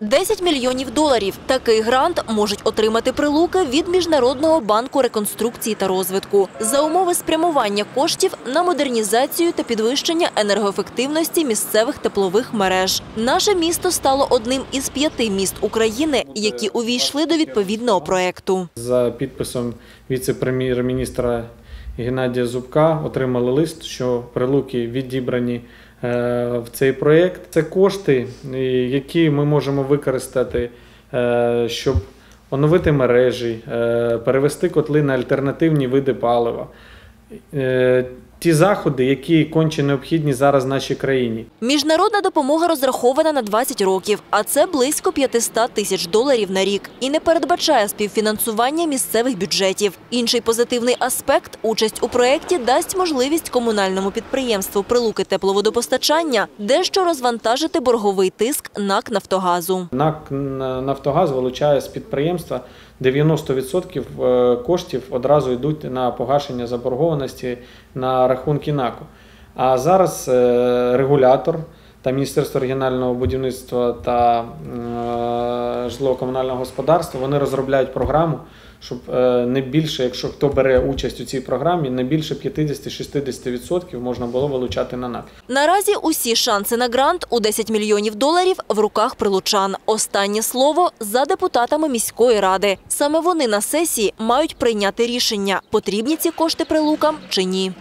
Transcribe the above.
10 мільйонів доларів. Такий грант можуть отримати прилуки від Міжнародного банку реконструкції та розвитку за умови спрямування коштів на модернізацію та підвищення енергоефективності місцевих теплових мереж. Наше місто стало одним із п'яти міст України, які увійшли до відповідного проекту. За підписом віце-прем'єр-міністра Геннадія Зубка отримали лист, що прилуки відібрані в цей проєкт. Це кошти, е, які ми можемо використати, е, щоб оновити мережі, е, перевести котли на альтернативні види палива. Ті заходи, які конче необхідні зараз нашій країні. Міжнародна допомога розрахована на 20 років, а це близько 500 тисяч доларів на рік і не передбачає співфінансування місцевих бюджетів. Інший позитивний аспект – участь у проєкті дасть можливість комунальному підприємству «Прилуки тепловодопостачання» дещо розвантажити борговий тиск НАК «Нафтогазу». НАК Нафтогаз вилучає з підприємства 90% е, коштів одразу йдуть на погашення заборгованості на рахунки НАКу. А зараз е, регулятор та Міністерство регіонального будівництва та е, житлово-комунального господарства вони розробляють програму, щоб е, не більше, якщо хто бере участь у цій програмі, не більше 50-60% можна було вилучати на НАК. Наразі усі шанси на грант у 10 мільйонів доларів в руках прилучан. Останнє слово за депутатами міської ради. Саме вони на сесії мають прийняти рішення, потрібні ці кошти прилукам чи ні.